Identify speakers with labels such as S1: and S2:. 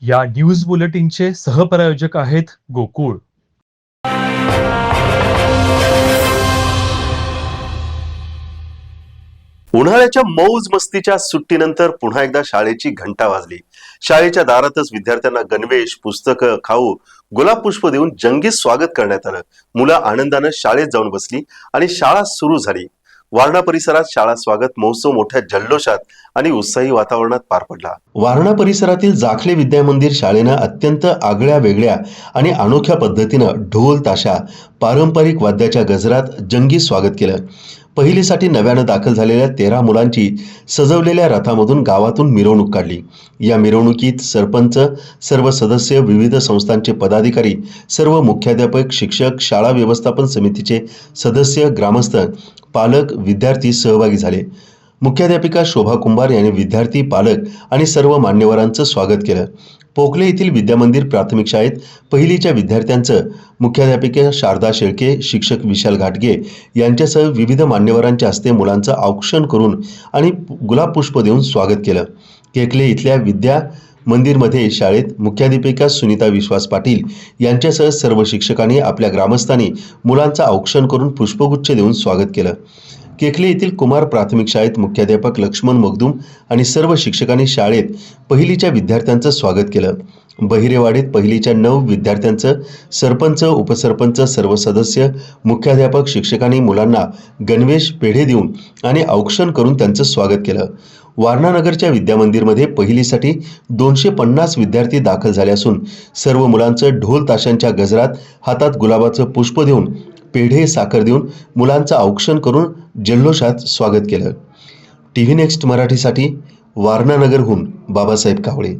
S1: या न्यूज बुलेटिनचे सहप्रायोजक आहेत गोकुळ.
S2: उन्हाळ्याच्या मौज मस्तीच्या सुट्टीनंतर पुन्हा एकदा शाळेची घंटा वाजली. शाळेच्या दारातच विद्यार्थ्यांना गणवेश पुस्तकं खाऊ गुलाब पुष्प देऊन जंगी स्वागत करण्यात आलं. मुलं आनंदानं शाळेत जाऊन बसली आणि शाळा सुरू झाली. वारणा परिसरात शाळा स्वागत महोत्सव मोठ्या जल्लोषात आणि उत्साही वातावरणात पार पडला. वारणा परिसरातील जाखले विद्या मंदिर शाळेनं अत्यंत आगळ्या वेगळ्या आणि अनोख्या पद्धतीनं ढोल ताशा पारंपरिक वाद्याच्या गजरात जंगी स्वागत केलं. पहिलीसाठी नव्यानं दाखल झालेल्या तेरा मुलांची सजवलेल्या रथामधून गावातून मिरवणूक काढली. या मिरवणुकीत सरपंच सर्व सदस्य विविध संस्थांचे पदाधिकारी सर्व मुख्याध्यापक शिक्षक शाळा व्यवस्थापन समितीचे सदस्य ग्रामस्थ पालक विद्यार्थी सहभागी झाले. मुख्याध्यापिका शोभा कुंभार यांनी विद्यार्थी पालक आणि सर्व मान्यवरांचं स्वागत केलं. पोखले येथील विद्यामंदिर प्राथमिक शाळेत पहिलीच्या विद्यार्थ्यांचं मुख्याध्यापिका शारदा शेळके शिक्षक विशाल घाटगे यांच्यासह विविध मान्यवरांच्या हस्ते मुलांचं औक्षण करून आणि गुलाब पुष्प देऊन स्वागत केलं. केकले इथल्या विद्या मंदिरमध्ये शाळेत मुख्याध्यापिका सुनीता विश्वास पाटील यांच्यासह सर्व शिक्षकांनी आपल्या ग्रामस्थांनी मुलांचं औक्षण करून पुष्पगुच्छ देऊन स्वागत केलं. केकले येथील कुमार प्राथमिक शाळेत मुख्याध्यापक लक्ष्मण मगदूम आणि सर्व शिक्षकांनी शाळेत पहिलीच्या विद्यार्थ्यांचं स्वागत केलं. बहिरेवाडीत पहिलीच्या नऊ विद्यार्थ्यांचं सरपंच उपसरपंच सर्व सदस्य मुख्याध्यापक शिक्षकांनी मुलांना गणवेश पेढे देऊन आणि औक्षण करून त्यांचं स्वागत केलं. वारणानगरच्या विद्यामंदिरमध्ये पहिलीसाठी दोनशे पन्नास विद्यार्थी दाखल झाले असून सर्व मुलांचं ढोल ताशांच्या गजरात हातात गुलाबाचं पुष्प देऊन पेढे साखर देऊन मुलांचं औक्षण करून जल्लोषात स्वागत केलं. टी व्ही नेक्स्ट मराठीसाठी वारणानगरहून बाबासाहेब कावळे.